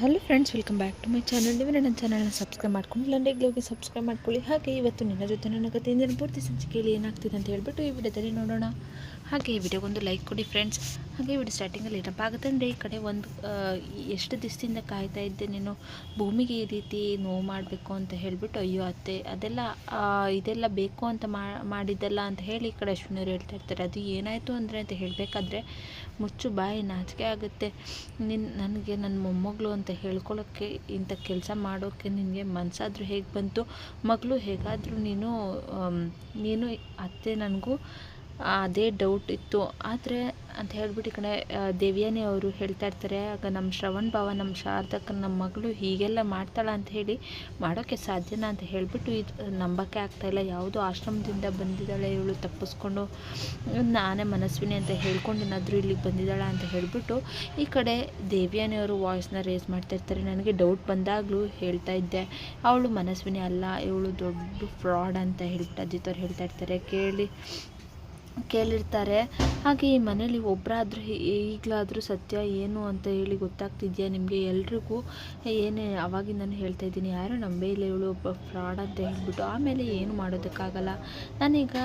Hello friends welcome back to my channel ನೀವು ನನ್ನ ಚಾನಲ್ನ ಸಬ್ಸ್ಕ್ರೈಬ್ ಮಾಡ್ಕೊಂಡು ಲಂಡೆ ಹೋಗಿ ಸಬ್ಸ್ಕ್ರೈಬ್ ಮಾಡ್ಕೊಳ್ಳಿ. ಹಾಗೆ ಇವತ್ತು ನಿನ್ನ ಜೊತೆ ನನ್ನ ಕತೆ ಇಂದಿನ ಪೂರ್ತಿ ಸಂಚಿಕೆಯಲ್ಲಿ ಏನಾಗ್ತಿದೆ ಅಂತ ಹೇಳ್ಬಿಟ್ಟು ಈ ವಿಡಿಯೋದಲ್ಲಿ ನೋಡೋಣ. ಹಾಗೆ ಈ ವಿಡಿಯೋಗೊಂದು ಲೈಕ್ ಕೊಡಿ ಫ್ರೆಂಡ್ಸ್ ಹಾಗೆ ವಿಡಿಯೋ ಸ್ಟಾರ್ಟಿಂಗಲ್ಲಿ ಏನಪ್ಪ ಆಗುತ್ತೆ ಅಂದರೆ ಈ ಕಡೆ ಒಂದು ಎಷ್ಟು ದಿವಸದಿಂದ ಕಾಯ್ತಾ ಇದ್ದೆ ನೀನು, ಭೂಮಿಗೆ ಈ ರೀತಿ ನೋವು ಮಾಡಬೇಕು ಅಂತ ಹೇಳಿಬಿಟ್ಟು, ಅಯ್ಯೋ ಅತ್ತೆ, ಅದೆಲ್ಲ ಇದೆಲ್ಲ ಬೇಕು ಅಂತ ಮಾಡಿದ್ದಲ್ಲ ಅಂತ ಹೇಳಿ ಈ ಕಡೆ ಅಶ್ವಿನಿಯವರು ಹೇಳ್ತಾ ಇರ್ತಾರೆ. ಅದು ಏನಾಯಿತು ಅಂದರೆ ಅಂತ ಹೇಳಬೇಕಾದ್ರೆ, ಮುಚ್ಚು ಬಾಯಿ ನಾಚಿಕೆ ಆಗುತ್ತೆ. ನಿನ್ನ ನನಗೆ ನನ್ನ ಮೊಮ್ಮಗಳು ಅಂತ ಹೇಳ್ಕೊಳ್ಳೋಕ್ಕೆ ಇಂಥ ಕೆಲಸ ಮಾಡೋಕ್ಕೆ ನಿನಗೆ ಮನಸ್ಸಾದರೂ ಹೇಗೆ ಬಂತು? ಮಗಳು ಹೇಗಾದರೂ ನೀನು ನೀನು ಅತ್ತೆ ನನಗೂ ಅದೇ ಡೌಟ್ ಇತ್ತು. ಆದರೆ ಅಂತ ಹೇಳ್ಬಿಟ್ಟು ಈ ಕಡೆ ದೇವ್ಯಾನಿ ಅವರು ಹೇಳ್ತಾ ಇರ್ತಾರೆ, ಆಗ ನಮ್ಮ ಶ್ರವಣ್ ಭಾವ ನಮ್ಮ ಶಾರದಕ್ಕ ನಮ್ಮ ಮಗಳು ಹೀಗೆಲ್ಲ ಮಾಡ್ತಾಳ ಅಂತ ಹೇಳಿ ಮಾಡೋಕ್ಕೆ ಸಾಧ್ಯನಾ ಅಂತ ಹೇಳಿಬಿಟ್ಟು ಇದು, ನಂಬಕ್ಕೆ ಆಗ್ತಾಯಿಲ್ಲ ಯಾವುದೋ ಆಶ್ರಮದಿಂದ ಬಂದಿದ್ದಾಳೆ, ಇವಳು ತಪ್ಪಿಸ್ಕೊಂಡು, ನಾನೇ ಮನಸ್ವಿನಿ ಅಂತ ಹೇಳ್ಕೊಂಡು ಏನಾದರೂ ಇಲ್ಲಿಗೆ ಬಂದಿದ್ದಾಳೆ ಅಂತ ಹೇಳಿಬಿಟ್ಟು ಈ ಕಡೆ ದೇವ್ಯಾನಿಯವರು ವಾಯ್ಸ್ನ ರೇಸ್ ಮಾಡ್ತಾ ಇರ್ತಾರೆ. ನನಗೆ ಡೌಟ್ ಬಂದಾಗಲೂ ಹೇಳ್ತಾ ಇದ್ದೆ. ಅವಳು ಮನಸ್ವಿನಿ ಅಲ್ಲ, ಇವಳು ದೊಡ್ಡ ಫ್ರಾಡ್ ಅಂತ ಹೇಳ್ಬಿಟ್ಟು ಅಜಿತ್ ಅವ್ರು ಹೇಳ್ತಾ ಇರ್ತಾರೆ. ಕೇಳಿ ಕೇಳಿರ್ತಾರೆ. ಹಾಗೆ ಈ ಮನೇಲಿ ಒಬ್ಬರಾದ್ರೂ ಈಗಲಾದರೂ ಸತ್ಯ ಏನು ಅಂತ ಹೇಳಿ ಗೊತ್ತಾಗ್ತಿದ್ಯಾ ನಿಮಗೆ? ಎಲ್ರಿಗೂ ಏನೇ ಅವಾಗಿಂದನೂ ಹೇಳ್ತಾ ಇದ್ದೀನಿ. ಯಾರು ನಂಬೇ ಇಲ್ಲ ಇವಳು, ಒಬ್ಬ ಫ್ರಾಡ್ ಅಂತ ಹೇಳ್ಬಿಟ್ಟು. ಆಮೇಲೆ ಏನು ಮಾಡೋದಕ್ಕಾಗಲ್ಲ. ನಾನೀಗ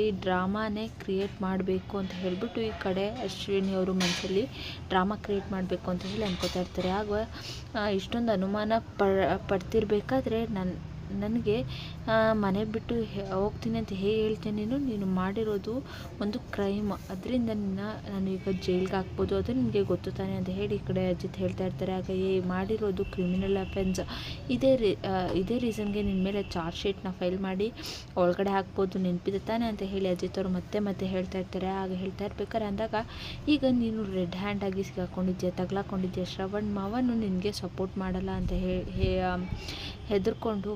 ಈ ಡ್ರಾಮಾನೇ ಕ್ರಿಯೇಟ್ ಮಾಡಬೇಕು ಅಂತ ಹೇಳಿಬಿಟ್ಟು ಈ ಕಡೆ ಅಶ್ವಿನಿ ಅವರು ಮನಸ್ಸಲ್ಲಿ ಡ್ರಾಮಾ ಕ್ರಿಯೇಟ್ ಮಾಡಬೇಕು ಅಂತ ಹೇಳಿ ಅನ್ಕೋತಾ ಇರ್ತಾರೆ. ಆಗ ಇಷ್ಟೊಂದು ಅನುಮಾನ ಪಡ್ತಿರ್ಬೇಕಾದ್ರೆ ನನ್ನ ನನಗೆ ಮನೆ ಬಿಟ್ಟು ಹೆ- ಹೋಗ್ತೀನಿ ಅಂತ ಹೇಗೆ ಹೇಳ್ತೀನಿ ನೀನು ಮಾಡಿರೋದು ಒಂದು ಕ್ರೈಮ್. ಅದರಿಂದ ನಿನ್ನ, ನಾನು ಈಗ ಜೈಲ್ಗೆ ಹಾಕ್ಬೋದು. ಅದು ನಿನಗೆ ಗೊತ್ತು ತಾನೆ ಅಂತ ಹೇಳಿ ಈ ಕಡೆ ಅಜಿತ್ ಹೇಳ್ತಾ ಇರ್ತಾರೆ. ಆಗ ಏ ಮಾಡಿರೋದು ಕ್ರಿಮಿನಲ್ ಅಫೆನ್ಸ್ ಇದೇ ರೀ ಇದೇ ರೀಸನ್ಗೆ ನಿನ್ನ ಮೇಲೆ ಚಾರ್ಜ್ ಶೀಟ್ನ ಫೈಲ್ ಮಾಡಿ ಒಳಗಡೆ ಹಾಕ್ಬೋದು. ನೆನಪಿದೆ ತಾನೆ ಅಂತ ಹೇಳಿ ಅಜಿತ್ ಅವರು ಮತ್ತೆ ಮತ್ತೆ ಹೇಳ್ತಾ ಇರ್ತಾರೆ. ಆಗ ಹೇಳ್ತಾ ಇರ್ಬೇಕಾರೆ ಅಂದಾಗ, ಈಗ ನೀನು ರೆಡ್ ಹ್ಯಾಂಡ್ ಆಗಿ ಸಿಗಾಕೊಂಡಿದ್ಯಾ, ತಗ್ಲಾಕೊಂಡಿದ್ಯಾ ಶ್ರವಣ್ ಮಾವನು ನಿನಗೆ ಸಪೋರ್ಟ್ ಮಾಡಲ್ಲ ಅಂತ ಹೇಳಿ ಹೆದರ್ಕೊಂಡು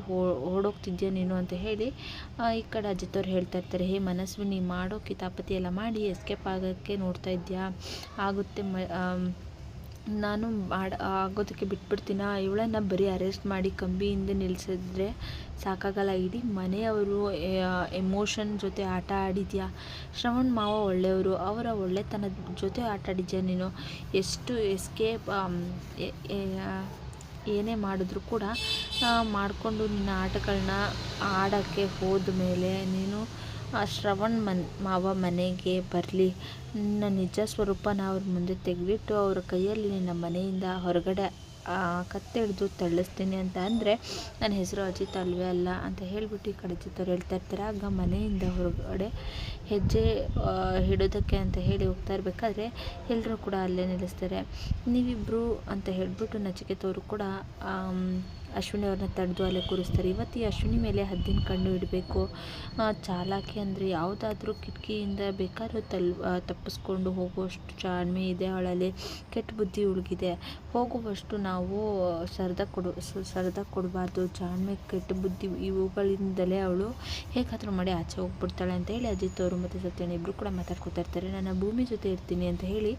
ಓಡೋಗ್ತಿದ್ಯಾ ನೀನು ಅಂತ ಹೇಳಿ ಈ ಕಡೆ ಅಜ್ಜಿತವ್ರು ಹೇಳ್ತಾ ಇರ್ತಾರೆ, ಹೇ ಮನಸ್ವಿನಿ ಮಾಡೋ ಕಿತಾಪತಿ ಎಲ್ಲ ಮಾಡಿ ಎಸ್ಕೇಪ್ ಆಗೋಕ್ಕೆ ನೋಡ್ತಾ ಇದೆಯಾ? ಆಗುತ್ತೆ ಮ ನಾನು ಮಾಡ, ಆಗೋದಕ್ಕೆ ಬಿಟ್ಬಿಡ್ತೀನ? ಇವಳನ್ನ ಬರೀ ಅರೆಸ್ಟ್ ಮಾಡಿ ಕಂಬಿಯಿಂದ ನಿಲ್ಲಿಸಿದ್ರೆ ಸಾಕಾಗಲ್ಲ, ಇಡೀ ಮನೆಯವರು ಎಮೋಷನ್ ಜೊತೆ ಆಟ ಆಡಿದ್ಯಾ? ಶ್ರವಣ್ ಮಾವ ಒಳ್ಳೆಯವರು, ಅವರ ಒಳ್ಳೆತನದ ಜೊತೆ ಆಟ ಆಡಿದ್ಯಾ ನೀನು? ಎಷ್ಟು ಎಸ್ಕೇಪ್ ಏನೇ ಮಾಡಿದ್ರು ಕೂಡ ಮಾಡಿಕೊಂಡು ನಿನ್ನ ಆಟಗಳನ್ನ ಆಡೋಕ್ಕೆ ಹೋದ ಮೇಲೆ ನೀನು, ಆ, ಶ್ರವಣ್ ಮನ್, ಮಾವ ಮನೆಗೆ ಬರಲಿ. ನಿನ್ನ ನಿಜ ಸ್ವರೂಪನ ಅವ್ರ ಮುಂದೆ ತೆಗೆದಿಟ್ಟು ಅವ್ರ ಕೈಯಲ್ಲಿ ನಿನ್ನ ಮನೆಯಿಂದ ಹೊರಗಡೆ ಕತ್ತೆ ಹಿಡಿದು ತಳ್ಳಿಸ್ತೀನಿ ಅಂತ ಅಂದರೆ, ನನ್ನ ಹೆಸರು ಅಜಿತ್ ಅಲ್ವೇ ಅಲ್ಲ ಅಂತ ಹೇಳಿಬಿಟ್ಟು ಈ ಕಡೆ ಚಿತ್ತವ್ರು ಹೇಳ್ತಾ ಇರ್ತಾರೆ. ಆಗ ಮನೆಯಿಂದ ಹೊರಗಡೆ ಹೆಜ್ಜೆ ಹಿಡೋದಕ್ಕೆ ಅಂತ ಹೇಳಿ ಹೋಗ್ತಾ ಇರಬೇಕಾದ್ರೆ ಎಲ್ಲರೂ ಕೂಡ ಅಲ್ಲೇ ನಿಲ್ಲಿಸ್ತಾರೆ. ನೀವಿಬ್ಬರು ಅಂತ ಹೇಳಿಬಿಟ್ಟು ನಚಿಕೇತವರು ಕೂಡ ಅಶ್ವಿನಿ ಅವ್ರನ್ನ ತಡೆದು ಅಲ್ಲೇ ಕೂರಿಸ್ತಾರೆ. ಇವತ್ತು ಈ ಅಶ್ವಿನಿ ಮೇಲೆ ಹದ್ದಿನ ಕಣ್ಣು ಇಡಬೇಕು. ಚಾಲಾಕಿ ಅಂದರೆ ಯಾವುದಾದ್ರೂ ಕಿಟಕಿಯಿಂದ ಬೇಕಾದ್ರೂ ತಲ್ ತಪ್ಪಿಸ್ಕೊಂಡು ಹೋಗುವಷ್ಟು ಚಾಣ್ಮೆ ಇದೆ ಅವಳಲ್ಲಿ. ಕೆಟ್ಟ ಬುದ್ಧಿ ಉಳಿಗಿದೆ. ಹೋಗುವಷ್ಟು ನಾವು ಸರದ ಕೊಡು ಸರದ ಕೊಡಬಾರ್ದು. ಚಾಣ್ಮೆ, ಕೆಟ್ಟ ಬುದ್ಧಿ ಇವುಗಳಿಂದಲೇ ಅವಳು ಹೇಗಾದರೂ ಮಾಡಿ ಆಚೆ ಹೋಗ್ಬಿಡ್ತಾಳೆ ಅಂತ ಹೇಳಿ ಅಜಿತ್ ಅವರು ಮತ್ತು ಸತ್ಯನ ಇಬ್ಬರು ಕೂಡ ಮಾತಾಡ್ಕೊತಾ ಇರ್ತಾರೆ. ನನ್ನ ಭೂಮಿ ಜೊತೆ ಇರ್ತೀನಿ ಅಂತ ಹೇಳಿ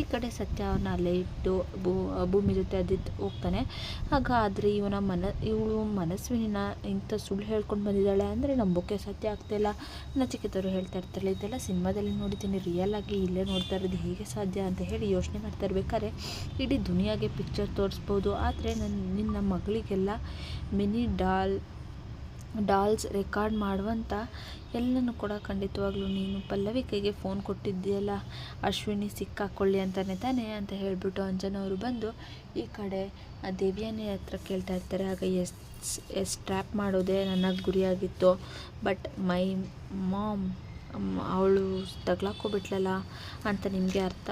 ಈ ಕಡೆ ಸತ್ಯ ಅವ್ರನ್ನ ಅಲ್ಲೇ ಇಟ್ಟು ಭೂಮಿ ಜೊತೆ ಅಜಿತ್ ಹೋಗ್ತಾನೆ. ಆಗ ಆದರೆ ಇವನ ಮನ, ಇವಳು ಮನಸ್ವಿನ ಇಂಥ ಸುಳ್ಳು ಹೇಳ್ಕೊಂಡು ಬಂದಿದ್ದಾಳೆ ಅಂದರೆ ನಂಬೋಕೆ ಸಾಧ್ಯ ಆಗ್ತಾಯಿಲ್ಲ ನಚಿಕೇತರು ಹೇಳ್ತಾ ಇರ್ತಾರೆ ಇದೆಲ್ಲ ಸಿನಿಮಾದಲ್ಲಿ ನೋಡಿದ್ದೀನಿ ರಿಯಲ್ ಆಗಿ ಇಲ್ಲೇ ನೋಡ್ತಾ ಇರೋದು ಹೇಗೆ ಸಾಧ್ಯ ಅಂತ ಹೇಳಿ ಯೋಚನೆ ಮಾಡ್ತಾ ಇರ್ಬೇಕಾದ್ರೆ ಇಡೀ ದುನಿಯಾಗೆ ಪಿಕ್ಚರ್ ತೋರಿಸ್ಬೋದು. ಆದರೆ ನನ್ನ ನಿನ್ನ ಮಗಳಿಗೆಲ್ಲ ಮಿನಿ ಡಾಲ್ ಡಾಲ್ಸ್ ರೆಕಾರ್ಡ್ ಮಾಡುವಂಥ ಎಲ್ಲನೂ ಕೂಡ ಖಂಡಿತವಾಗ್ಲೂ ನೀನು ಪಲ್ಲವಿ ಕೈಗೆ ಫೋನ್ ಕೊಟ್ಟಿದ್ದೀಯಲ್ಲ. ಅಶ್ವಿನಿ ಸಿಕ್ಕಾಕೊಳ್ಳಿ ಅಂತಾನೆ ತಾನೆ ಅಂತ ಹೇಳಿಬಿಟ್ಟು ಅಂಜನವರು ಬಂದು ಈ ಕಡೆ ಆ ದೇವಿಯನ್ನೇ ಹತ್ರ ಕೇಳ್ತಾ ಇರ್ತಾರೆ. ಆಗ ಎಸ್ ಎಸ್ ಟ್ರ್ಯಾಪ್ ಮಾಡೋದೇ ನನ್ನ ಗುರಿಯಾಗಿತ್ತು. ಬಟ್ ಮೈ ಮಾಮ್ ಅವಳು ತಗ್ಲಾಕೋಬಿಟ್ಲಲ್ಲ ಅಂತ ನಿಮಗೆ ಅರ್ಥ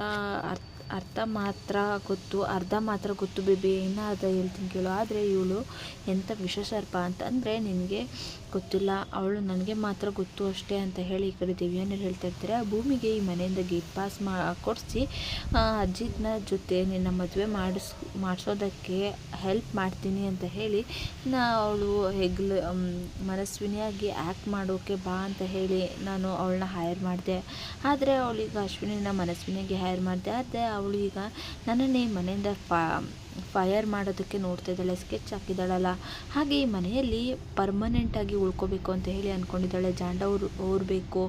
ಅರ್ಥ ಅರ್ಥ ಮಾತ್ರ ಗೊತ್ತು, ಅರ್ಧ ಮಾತ್ರ ಗೊತ್ತು ಬೇಬಿ ಅರ್ಧ ಹೇಳ್ತೀನಿ ಕೇಳು. ಆದರೆ ಇವಳು ಎಂಥ ವಿಷಸರ್ಪ ಅಂತಂದರೆ ನಿನಗೆ ಗೊತ್ತಿಲ್ಲ. ಅವಳು ನನಗೆ ಮಾತ್ರ ಗೊತ್ತು ಅಷ್ಟೇ ಅಂತ ಹೇಳಿ ಈ ಕಡೆ ದಿವ್ಯಾನರು ಹೇಳ್ತಾ ಇರ್ತಾರೆ. ಆ ಭೂಮಿಗೆ ಈ ಮನೆಯಿಂದ ಗೇಟ್ ಪಾಸ್ ಮಾ, ಕೊಡಿಸಿ ಅಜಿತ್ನ ಜೊತೆ ನಿನ್ನ ಮದುವೆ ಮಾಡಿಸ್, ಮಾಡಿಸೋದಕ್ಕೆ ಹೆಲ್ಪ್ ಮಾಡ್ತೀನಿ ಅಂತ ಹೇಳಿ, ನಾ ಅವಳು ಹೆಗ್ಲು ಮನಸ್ವಿನಿಯಾಗಿ ಆ್ಯಕ್ಟ್ ಮಾಡೋಕ್ಕೆ ಬಾ ಅಂತ ಹೇಳಿ ನಾನು ಅವಳನ್ನ ಹೈರ್ ಮಾಡಿದೆ. ಆದರೆ ಅವಳೀಗ ಅಶ್ವಿನಿನ ಮನಸ್ವಿನಿಯಾಗಿ ಹೈರ್ ಮಾಡಿದೆ. ಆದರೆ ಅವಳು ಈಗ ನನ್ನನ್ನೇ ಮನೆಯಿಂದ ಪಾ ಫೈರ್ ಮಾಡೋದಕ್ಕೆ ನೋಡ್ತಾ ಇದ್ದಾಳೆ ಸ್ಕೆಚ್ ಹಾಕಿದ್ದಾಳಲ್ಲ. ಹಾಗೆ ಈ ಮನೆಯಲ್ಲಿ ಪರ್ಮನೆಂಟಾಗಿ ಉಳ್ಕೋಬೇಕು ಅಂತ ಹೇಳಿ ಅಂದ್ಕೊಂಡಿದ್ದಾಳೆ ಜಾಂಡ ಊರು, ಊರಬೇಕು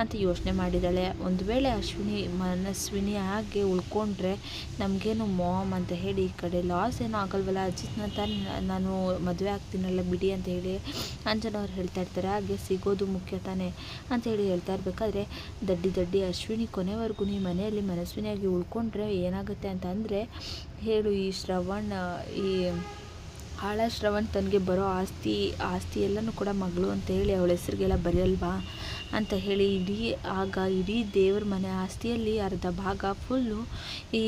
ಅಂತ ಯೋಚನೆ ಮಾಡಿದ್ದಾಳೆ. ಒಂದು ವೇಳೆ ಅಶ್ವಿನಿ ಮನಸ್ವಿನಿ ಹಾಗೆ ಉಳ್ಕೊಂಡ್ರೆ ನಮಗೇನು ಮಾಮ್ ಅಂತ ಹೇಳಿ ಈ ಕಡೆ ಲಾಸ್ ಏನೂ ಆಗಲ್ವಲ್ಲ? ಅಜಿತ್ನ ತಾನು ನಾನು ಮದುವೆ ಆಗ್ತೀನಲ್ಲ ಬಿಡಿ ಅಂತ ಹೇಳಿ ಅಂಜನವ್ರು ಹೇಳ್ತಾ ಇರ್ತಾರೆ. ಹಾಗೆ ಸಿಗೋದು ಮುಖ್ಯ ತಾನೇ ಅಂತ ಹೇಳಿ ಹೇಳ್ತಾ ಇರಬೇಕಾದ್ರೆ ದಡ್ಡಿ ದಡ್ಡಿ ಅಶ್ವಿನಿ ಕೊನೆವರೆಗೂ ಈ ಮನೆಯಲ್ಲಿ ಮನಸ್ವಿನಿಯಾಗಿ ಉಳ್ಕೊಂಡ್ರೆ ಏನಾಗುತ್ತೆ ಅಂತ ಅಂದರೆ ಹೇಳು ಈ ಶ್ರವಣ್, ಈ ಆಳ ಶ್ರವಣ್ ತನಗೆ ಬರೋ ಆಸ್ತಿ ಆಸ್ತಿ ಎಲ್ಲನೂ ಕೂಡ ಮಗಳು ಅಂತ ಹೇಳಿ ಅವಳ ಹೆಸರಿಗೆಲ್ಲ ಬರೆಯಲ್ವಾ ಅಂತ ಹೇಳಿ ಇಡೀ, ಆಗ ಇಡೀ ದೇವ್ರ ಮನೆ ಆಸ್ತಿಯಲ್ಲಿ ಅರ್ಧ ಭಾಗ ಫುಲ್ಲು ಈ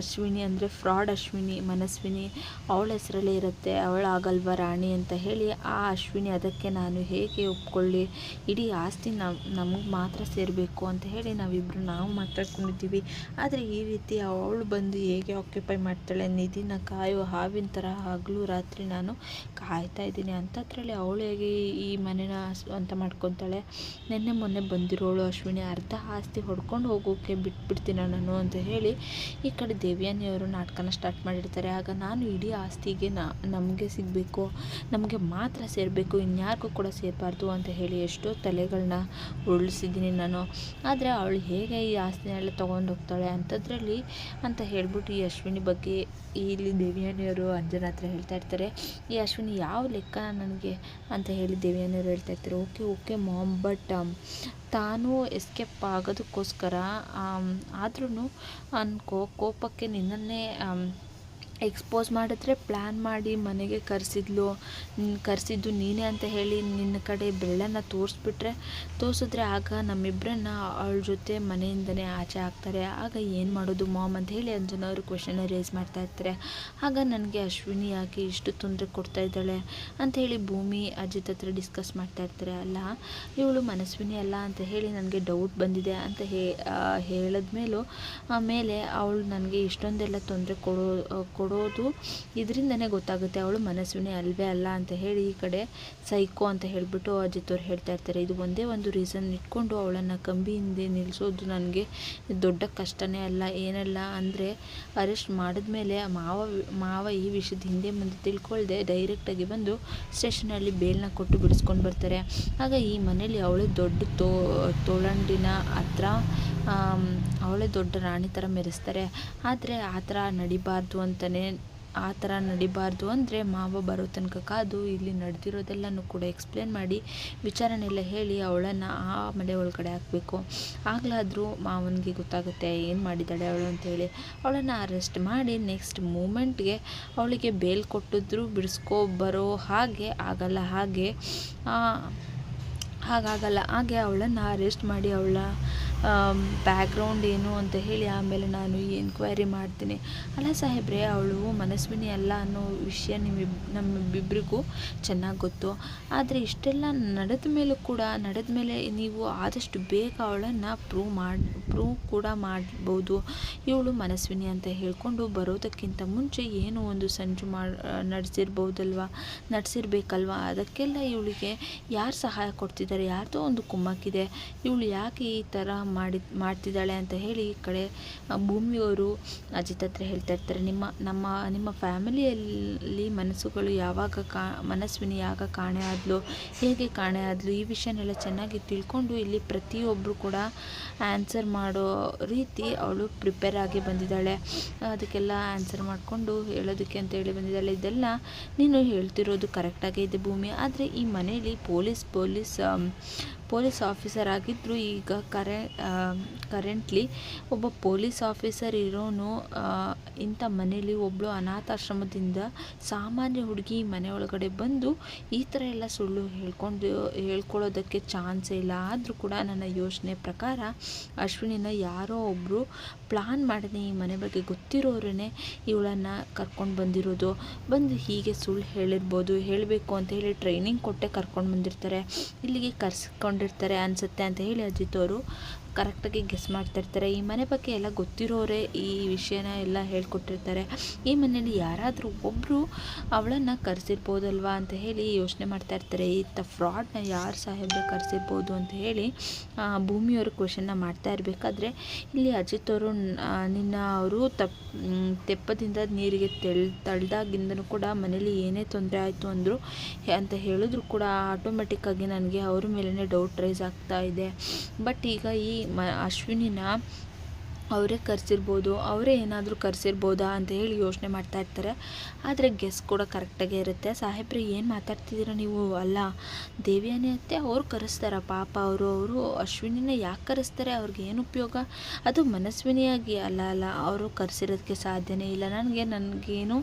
ಅಶ್ವಿನಿ ಅಂದರೆ ಫ್ರಾಡ್ ಅಶ್ವಿನಿ, ಮನಸ್ವಿನಿ. ಅವಳ ಹೆಸರಲ್ಲೇ ಇರುತ್ತೆ ಅವಳಾಗಲ್ವ ರಾಣಿ ಅಂತ ಹೇಳಿ ಆ ಅಶ್ವಿನಿ ಅದಕ್ಕೆ ನಾನು ಹೇಗೆ ಒಪ್ಕೊಳ್ಳಿ? ಇಡೀ ಆಸ್ತಿ ನಮಗೆ ಮಾತ್ರ ಸೇರಬೇಕು ಅಂತ ಹೇಳಿ ನಾವಿಬ್ಬರು ನಾವು ಮಾತಾಡ್ಕೊಂಡಿದ್ದೀವಿ. ಆದರೆ ಈ ರೀತಿ ಅವಳು ಬಂದು ಹೇಗೆ ಆಕ್ಯುಪೈ ಮಾಡ್ತಾಳೆ? ನಿಧಿನ ಕಾಯೋ ಹಾವಿನ ಥರ ಹಗಲು ರಾತ್ರಿ ನಾನು ಕಾಯ್ತಾ ಇದ್ದೀನಿ. ಅಂಥದ್ರಲ್ಲಿ ಅವಳು ಹೇಗೆ ಈ ಮನೇನ ಅಂತ ಮಾಡ್ಕೊತಾಳೆ? ನಿನ್ನೆ ಮೊನ್ನೆ ಬಂದಿರೋಳು ಅಶ್ವಿನಿ, ಅರ್ಧ ಆಸ್ತಿ ಹೊಡ್ಕೊಂಡು ಹೋಗೋಕೆ ಬಿಟ್ಬಿಡ್ತೀನಿ ನಾನು ಅಂತ ಹೇಳಿ ಈ ಕಡೆ ದೇವ್ಯಾನಿಯವರು ನಾಟಕನ ಸ್ಟಾರ್ಟ್ ಮಾಡಿರ್ತಾರೆ. ಆಗ ನಾನು ಇಡೀ ಆಸ್ತಿಗೆ ನಮಗೆ ಸಿಗಬೇಕು, ನಮಗೆ ಮಾತ್ರ ಸೇರಬೇಕು, ಇನ್ಯಾರಿಗೂ ಕೂಡ ಸೇರಬಾರ್ದು ಅಂತ ಹೇಳಿ ಎಷ್ಟೋ ತಲೆಗಳನ್ನ ಉರುಳಿಸಿದ್ದೀನಿ ನಾನು. ಆದರೆ ಅವಳು ಹೇಗೆ ಈ ಆಸ್ತಿನೆಲ್ಲ ತೊಗೊಂಡು ಹೋಗ್ತಾಳೆ ಅಂಥದ್ರಲ್ಲಿ ಅಂತ ಹೇಳ್ಬಿಟ್ಟು ಈ ಅಶ್ವಿನಿ ಬಗ್ಗೆ ಇಲ್ಲಿ ದೇವಿಯಾನಿಯವರು ಅಂಜನ ಹತ್ರ ಹೇಳ್ತಾ ಇರ್ತಾರೆ. ಈ ಅಶ್ವಿನಿ ಯಾವ ಲೆಕ್ಕ ನನಗೆ ಅಂತ ಹೇಳಿ ದೇವಿಯಾನಿಯವರು ಹೇಳ್ತಾ ಇರ್ತಾರೆ. ಓಕೆ ಓಕೆ ಮಾಮ್, ಬಟ್ ತಾನು ಎಸ್ಕೇಪ್ ಆಗೋದಕ್ಕೋಸ್ಕರ ಆದ್ರೂ ಅನ್ಕೋ ಕೋಪಕ್ಕೆ ನಿನ್ನನ್ನೇ ಎಕ್ಸ್ಪೋಸ್ ಮಾಡಿದ್ರೆ ಪ್ಲ್ಯಾನ್ ಮಾಡಿ ಮನೆಗೆ ಕರೆಸಿದ್ಲು. ಕರೆಸಿದ್ದು ನೀನೇ ಅಂತ ಹೇಳಿ ನಿನ್ನ ಕಡೆ ಬೆಳ್ಳನ್ನು ತೋರಿಸ್ಬಿಟ್ರೆ ತೋರಿಸಿದ್ರೆ ಆಗ ನಮ್ಮಿಬ್ಬರನ್ನ ಅವಳ ಜೊತೆ ಮನೆಯಿಂದನೇ ಆಚೆ ಹಾಕ್ತಾರೆ. ಆಗ ಏನು ಮಾಡೋದು ಮಾಮ್ ಅಂತ ಹೇಳಿ ಅಂಜನ ಅವರು ಕ್ವೆಶನ್ನ ರೇಸ್ ಮಾಡ್ತಾ ಇರ್ತಾರೆ. ಆಗ ನನಗೆ ಅಶ್ವಿನಿ ಯಾಕೆ ಇಷ್ಟು ತೊಂದರೆ ಕೊಡ್ತಾ ಇದ್ದಾಳೆ ಅಂತ ಹೇಳಿ ಭೂಮಿ, ಅಜಿತ್ ಹತ್ರ ಡಿಸ್ಕಸ್ ಮಾಡ್ತಾ ಇರ್ತಾರೆ. ಅಲ್ಲ, ಇವಳು ಮನಸ್ವಿನಿ ಅಲ್ಲ ಅಂತ ಹೇಳಿ ನನಗೆ ಡೌಟ್ ಬಂದಿದೆ ಅಂತ ಹೇ ಹೇಳಿದ್ಮೇಲೂ ಆಮೇಲೆ ಅವಳು ನನಗೆ ಇಷ್ಟೊಂದೆಲ್ಲ ತೊಂದರೆ ಕೊಡೋ ಕೊಡೋ ಕೊಡೋದು ಇದರಿಂದನೇ ಗೊತ್ತಾಗುತ್ತೆ. ಅವಳು ಮನಸ್ವಿನಿ ಅಲ್ವೇ ಅಲ್ಲ ಅಂತ ಹೇಳಿ ಈ ಕಡೆ ಸೈಕೋ ಅಂತ ಹೇಳಿಬಿಟ್ಟು ಅಜಿತವ್ರು ಹೇಳ್ತಾ ಇರ್ತಾರೆ. ಇದು ಒಂದೇ ಒಂದು ರೀಸನ್ ಇಟ್ಕೊಂಡು ಅವಳನ್ನು ಕಂಬಿ ಹಿಂದೆ ನಿಲ್ಲಿಸೋದು ನನಗೆ ದೊಡ್ಡ ಕಷ್ಟನೇ ಅಲ್ಲ, ಏನಲ್ಲ ಅಂದರೆ ಅರೆಸ್ಟ್ ಮಾಡಿದ್ಮೇಲೆ ಮಾವ ಮಾವ ಈ ವಿಷಯದ ಹಿಂದೆ ಮುಂದೆ ತಿಳ್ಕೊಳ್ದೆ ಡೈರೆಕ್ಟಾಗಿ ಬಂದು ಸ್ಟೇಷನಲ್ಲಿ ಬೇಲ್ನ ಕೊಟ್ಟು ಬಿಡಿಸ್ಕೊಂಡು ಬರ್ತಾರೆ. ಆಗ ಈ ಮನೇಲಿ ಅವಳು ದೊಡ್ಡ ತೋ ತೋಳಂಡಿನ ಹತ್ರ ಅವಳೇ ದೊಡ್ಡ ರಾಣಿ ಥರ ಮೆರೆಸ್ತಾರೆ. ಆದರೆ ಆ ಥರ ನಡಿಬಾರ್ದು ಅಂತಲೇ ಆ ಥರ ನಡಿಬಾರ್ದು ಅಂದರೆ ಮಾವ ಬರೋ ತನಕ ಕಾದು ಇಲ್ಲಿ ನಡೆದಿರೋದೆಲ್ಲನೂ ಕೂಡ ಎಕ್ಸ್ಪ್ಲೇನ್ ಮಾಡಿ, ವಿಚಾರಣೆ ಎಲ್ಲ ಹೇಳಿ ಅವಳನ್ನು ಆ ಮನೆ ಒಳಗಡೆ ಹಾಕಬೇಕು. ಆಗಲಾದರೂ ಮಾವನಿಗೆ ಗೊತ್ತಾಗುತ್ತೆ, ಏನು ಮಾಡಿದ್ದಾಳೆ ಅವಳು ಅಂತೇಳಿ ಅವಳನ್ನು ಅರೆಸ್ಟ್ ಮಾಡಿ ನೆಕ್ಸ್ಟ್ ಮೂಮೆಂಟ್ಗೆ ಅವಳಿಗೆ ಬೇಲ್ ಕೊಟ್ಟಿದ್ರು, ಬಿಡಿಸ್ಕೊ ಬರೋ ಹಾಗೆ ಆಗಲ್ಲ ಹಾಗೆ ಹಾಗಾಗಲ್ಲ. ಹಾಗೆ ಅವಳನ್ನು ಅರೆಸ್ಟ್ ಮಾಡಿ ಅವಳ ಬ್ಯಾಕ್ಗ್ರೌಂಡ್ ಏನು ಅಂತ ಹೇಳಿ ಆಮೇಲೆ ನಾನು ಎನ್ಕ್ವೈರಿ ಮಾಡ್ತೀನಿ. ಅಲ್ಲ ಸಾಹೇಬ್ರೆ, ಅವಳು ಮನಸ್ವಿನಿ ಅಲ್ಲ ಅನ್ನೋ ವಿಷಯ ನಿಮ್ಮಿಬ್ ನಮ್ಮಿಬ್ಬರಿಗೂ ಚೆನ್ನಾಗಿ ಗೊತ್ತು. ಆದರೆ ಇಷ್ಟೆಲ್ಲ ನಡೆದ ಮೇಲೂ ಕೂಡ, ನಡೆದ ಮೇಲೆ ನೀವು ಆದಷ್ಟು ಬೇಗ ಅವಳನ್ನು ಪ್ರೂವ್ ಮಾಡಿ ಪ್ರೂವ್ ಕೂಡ ಮಾಡ್ಬೋದು. ಇವಳು ಮನಸ್ವಿನಿ ಅಂತ ಹೇಳ್ಕೊಂಡು ಬರೋದಕ್ಕಿಂತ ಮುಂಚೆ ಏನು ಒಂದು ಸಂಜು ಮಾಡಿ, ನಡೆಸಿರ್ಬೋದಲ್ವ? ನಡೆಸಿರ್ಬೇಕಲ್ವಾ? ಅದಕ್ಕೆಲ್ಲ ಇವಳಿಗೆ ಯಾರು ಸಹಾಯ ಕೊಡ್ತಿದ್ದಾರೆ? ಯಾರ್ದೋ ಒಂದು ಕುಮ್ಮಕ್ಕಿದೆ. ಇವಳು ಯಾಕೆ ಈ ಥರ ಮಾಡಿ, ಮಾಡ್ತಿದ್ದಾಳೆ ಅಂತ ಹೇಳಿ ಈ ಕಡೆ ಭೂಮಿಯವರು ಅಜಿತ್ ಹತ್ರ ಹೇಳ್ತಾ ಇರ್ತಾರೆ. ನಿಮ್ಮ, ನಮ್ಮ, ನಿಮ್ಮ ಫ್ಯಾಮಿಲಿಯಲ್ಲಿ ಮನಸ್ಸುಗಳು ಯಾವಾಗ ಕಾ, ಮನಸ್ವಿನಿ ಯಾವಾಗ ಕಾಣೆ ಆದ್ಲು, ಹೇಗೆ ಕಾಣೆ ಆದ್ಲು, ಈ ವಿಷಯನೆಲ್ಲ ಚೆನ್ನಾಗಿ ತಿಳ್ಕೊಂಡು ಇಲ್ಲಿ ಪ್ರತಿಯೊಬ್ಬರು ಕೂಡ ಆನ್ಸರ್ ಮಾಡೋ ರೀತಿ ಅವಳು ಪ್ರಿಪೇರ್ ಆಗಿ ಬಂದಿದ್ದಾಳೆ. ಅದಕ್ಕೆಲ್ಲ ಆನ್ಸರ್ ಮಾಡಿಕೊಂಡು ಹೇಳೋದಕ್ಕೆ ಅಂತ ಹೇಳಿ ಬಂದಿದ್ದಾಳೆ. ಇದೆಲ್ಲ ನೀನು ಹೇಳ್ತಿರೋದು ಕರೆಕ್ಟಾಗೇ ಇದೆ ಭೂಮಿ. ಆದರೆ ಈ ಮನೆಯಲ್ಲಿ ಪೊಲೀಸ್ ಪೊಲೀಸ್ ಪೊಲೀಸ್ ಆಫೀಸರ್ ಆಗಿದ್ದರೂ ಈಗ ಕರೆ ಕರೆಂಟ್ಲಿ ಒಬ್ಬ ಪೊಲೀಸ್ ಆಫೀಸರ್ ಇರೋನು ಇಂಥ ಮನೇಲಿ ಒಬ್ಬಳು ಅನಾಥಾಶ್ರಮದಿಂದ ಸಾಮಾನ್ಯ ಹುಡುಗಿ ಮನೆ ಒಳಗಡೆ ಬಂದು ಈ ಥರ ಎಲ್ಲ ಸುಳ್ಳು ಹೇಳ್ಕೊಂಡು, ಹೇಳ್ಕೊಳ್ಳೋದಕ್ಕೆ ಚಾನ್ಸೇ ಇಲ್ಲ. ಆದರೂ ಕೂಡ ನನ್ನ ಯೋಚನೆ ಪ್ರಕಾರ ಅಶ್ವಿನಿನ ಯಾರೋ ಒಬ್ಬರು ಪ್ಲಾನ್ ಮಾಡಿದ ಈ ಮನೆ ಬಗ್ಗೆ ಗೊತ್ತಿರೋರೇ ಇವಳನ್ನು ಕರ್ಕೊಂಡು ಬಂದಿರೋದು. ಬಂದು ಹೀಗೆ ಸುಳ್ಳು ಹೇಳಿರ್ಬೋದು, ಹೇಳಬೇಕು ಅಂತ ಹೇಳಿ ಟ್ರೈನಿಂಗ್ ಕೊಟ್ಟೆ ಕರ್ಕೊಂಡು ಬಂದಿರ್ತಾರೆ. ಇಲ್ಲಿಗೆ ಕರ್ಸ್ಕೊಂಡು ಇರ್ತಾರೆ ಅನಿಸುತ್ತೆ ಅಂತ ಹೇಳಿ ಅಜಿತ್ ಅವರು. ಕರೆಕ್ಟಾಗಿ ಗೆಸ್ ಮಾಡ್ತಾ ಇರ್ತಾರೆ ಈ ಮನೆ ಬಗ್ಗೆ ಎಲ್ಲ ಗೊತ್ತಿರೋರೇ ಈ ವಿಷಯನ ಎಲ್ಲ ಹೇಳ್ಕೊಟ್ಟಿರ್ತಾರೆ. ಈ ಮನೆಯಲ್ಲಿ ಯಾರಾದರೂ ಒಬ್ಬರು ಅವಳನ್ನು ಕರೆಸಿರ್ಬೋದಲ್ವಾ ಅಂತ ಹೇಳಿ ಯೋಚನೆ ಮಾಡ್ತಾ ಇರ್ತಾರೆ. ಇತ್ತ ಫ್ರಾಡ್ನ ಯಾರು ಸಾಹೇಬ್ರೆ ಕರೆಸಿರ್ಬೋದು ಅಂತ ಹೇಳಿ ಭೂಮಿಯವರು ಕ್ವಶನ್ನ ಮಾಡ್ತಾ ಇರಬೇಕಾದ್ರೆ ಇಲ್ಲಿ ಅಜಿತ್ ಅವರು ನಿನ್ನ ಅವರು ತಪ್ ತೆಪ್ಪದಿಂದ ನೀರಿಗೆ ತೆಳ್, ತಳ್ದಾಗಿಂದನೂ ಕೂಡ ಮನೇಲಿ ಏನೇ ತೊಂದರೆ ಆಯಿತು ಅಂದರು ಅಂತ ಹೇಳಿದ್ರು ಕೂಡ ಆಟೋಮೆಟಿಕ್ಕಾಗಿ ನನಗೆ ಅವ್ರ ಮೇಲೇ ಡೌಟ್ ರೈಸ್ ಆಗ್ತಾ ಇದೆ. ಬಟ್ ಈಗ ಈ ಮ ಅಶ್ವಿನಿನ ಅವರೇ ಕರೆಸಿರ್ಬೋದು, ಅವರೇ ಏನಾದರೂ ಕರೆಸಿರ್ಬೋದಾ ಅಂತ ಹೇಳಿ ಯೋಚನೆ ಮಾಡ್ತಾ ಇರ್ತಾರೆ. ಆದರೆ ಗೆಸ್ ಕೂಡ ಕರೆಕ್ಟಾಗೇ ಇರುತ್ತೆ. ಸಾಹೇಬ್ರೆ, ಏನು ಮಾತಾಡ್ತಿದ್ದೀರಾ ನೀವು? ಅಲ್ಲ, ದೇವಿಯಾನಿ ಅತ್ತೆ, ಅವ್ರು ಕರೆಸ್ತಾರ? ಪಾಪ ಅವರು ಅವರು ಅಶ್ವಿನಿನ ಯಾಕೆ ಕರೆಸ್ತಾರೆ? ಅವ್ರಿಗೆ ಏನು ಉಪಯೋಗ? ಅದು ಮನಸ್ವಿನಿಯಾಗಿ ಅಲ್ಲ ಅಲ್ಲ, ಅವರು ಕರೆಸಿರೋದಕ್ಕೆ ಸಾಧ್ಯನೇ ಇಲ್ಲ. ನನಗೆ, ನನಗೇನು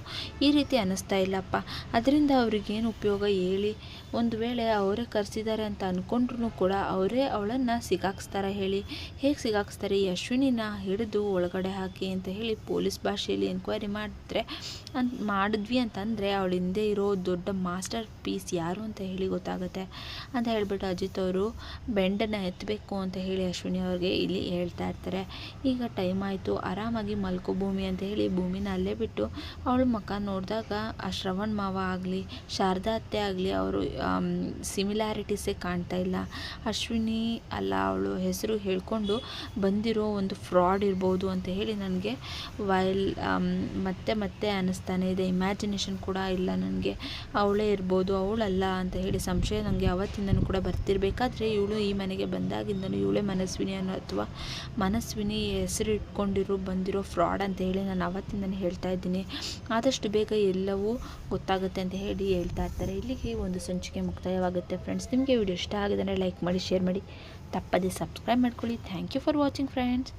ಈ ರೀತಿ ಅನ್ನಿಸ್ತಾ ಇಲ್ಲಪ್ಪ. ಅದರಿಂದ ಅವ್ರಿಗೇನು ಉಪಯೋಗ ಹೇಳಿ? ಒಂದು ವೇಳೆ ಅವರೇ ಕರೆಸಿದ್ದಾರೆ ಅಂತ ಅಂದ್ಕೊಂಡ್ರು ಕೂಡ ಅವರೇ ಅವಳನ್ನು ಸಿಗಾಕ್ಸ್ತಾರೆ ಹೇಳಿ? ಹೇಗೆ ಸಿಗಾಕ್ಸ್ತಾರೆ ಈ ಅಶ್ವಿನಿನ? ಒಳಗಡೆ ಹಾಕಿ ಅಂತ ಹೇಳಿ ಪೊಲೀಸ್ ಭಾಷೆಯಲ್ಲಿ ಎನ್ಕ್ವೈರಿ ಮಾಡಿದ್ರೆ ಅಂತ ಮಾಡಿದ್ವಿ ಅಂತಂದರೆ ಅವಳ ಹಿಂದೆ ಇರೋ ದೊಡ್ಡ ಮಾಸ್ಟರ್ ಪೀಸ್ ಯಾರು ಅಂತ ಹೇಳಿ ಗೊತ್ತಾಗುತ್ತೆ. ಅಂತ ಹೇಳಿಬಿಟ್ಟು ಅಜಿತ್ ಅವರು ಬೆಂಡನ್ನು ಎತ್ತಬೇಕು ಅಂತ ಹೇಳಿ ಅಶ್ವಿನಿ ಅವ್ರಿಗೆ ಇಲ್ಲಿ ಹೇಳ್ತಾ ಇರ್ತಾರೆ. ಈಗ ಟೈಮ್ ಆಯಿತು, ಆರಾಮಾಗಿ ಮಲ್ಕೋ ಭೂಮಿ ಅಂತ ಹೇಳಿ ಭೂಮಿನ ಅಲ್ಲೇ ಬಿಟ್ಟು ಅವಳ ಮುಖ ನೋಡಿದಾಗ ಆ ಶ್ರವಣ್ ಮಾವ ಆಗಲಿ, ಶಾರದಾ ಅತ್ತೆ ಆಗಲಿ ಅವರು ಸಿಮಿಲ್ಯಾರಿಟೀಸೇ ಕಾಣ್ತಾ ಇಲ್ಲ. ಅಶ್ವಿನಿ ಅಲ್ಲ, ಅವಳು ಹೆಸರು ಹೇಳ್ಕೊಂಡು ಬಂದಿರೋ ಒಂದು ಫ್ರಾಡ್ ಇರ್ಬೋದು ಅಂತ ಹೇಳಿ ನನಗೆ ವೈಲ್ ಮತ್ತೆ ಮತ್ತೆ ಅನ್ನಿಸ್ತಾನೆ ಇದೆ. ಇಮ್ಯಾಜಿನೇಷನ್ ಕೂಡ ಇಲ್ಲ ನನಗೆ. ಅವಳೇ ಇರ್ಬೋದು, ಅವಳಲ್ಲ ಅಂತ ಹೇಳಿ ಸಂಶಯ ನನಗೆ ಅವತ್ತಿಂದನೂ ಕೂಡ ಬರ್ತಿರಬೇಕಾದ್ರೆ ಇವಳು ಈ ಮನೆಗೆ ಬಂದಾಗಿಂದನೂ ಇವಳೇ ಮನಸ್ವಿನಿ ಅನ್ನೋ ಅಥವಾ ಮನಸ್ವಿನಿ ಹೆಸರು ಇಟ್ಕೊಂಡಿರೋ, ಬಂದಿರೋ ಫ್ರಾಡ್ ಅಂತ ಹೇಳಿ ನಾನು ಅವತ್ತಿಂದನೇ ಹೇಳ್ತಾ ಇದ್ದೀನಿ. ಆದಷ್ಟು ಬೇಗ ಎಲ್ಲವೂ ಗೊತ್ತಾಗುತ್ತೆ ಅಂತ ಹೇಳಿ ಹೇಳ್ತಾ ಇರ್ತಾರೆ. ಇಲ್ಲಿಗೆ ಒಂದು ಸಂಚಿಕೆ ಮುಕ್ತಾಯವಾಗುತ್ತೆ ಫ್ರೆಂಡ್ಸ್ ನಿಮಗೆ ವಿಡಿಯೋ ಇಷ್ಟ ಆಗಿದ್ರೆ ಲೈಕ್ ಮಾಡಿ ಶೇರ್ ಮಾಡಿ. ತಪ್ಪದೇ ಸಬ್ಸ್ಕ್ರೈಬ್ ಮಾಡ್ಕೊಳ್ಳಿ. Thank you for watching friends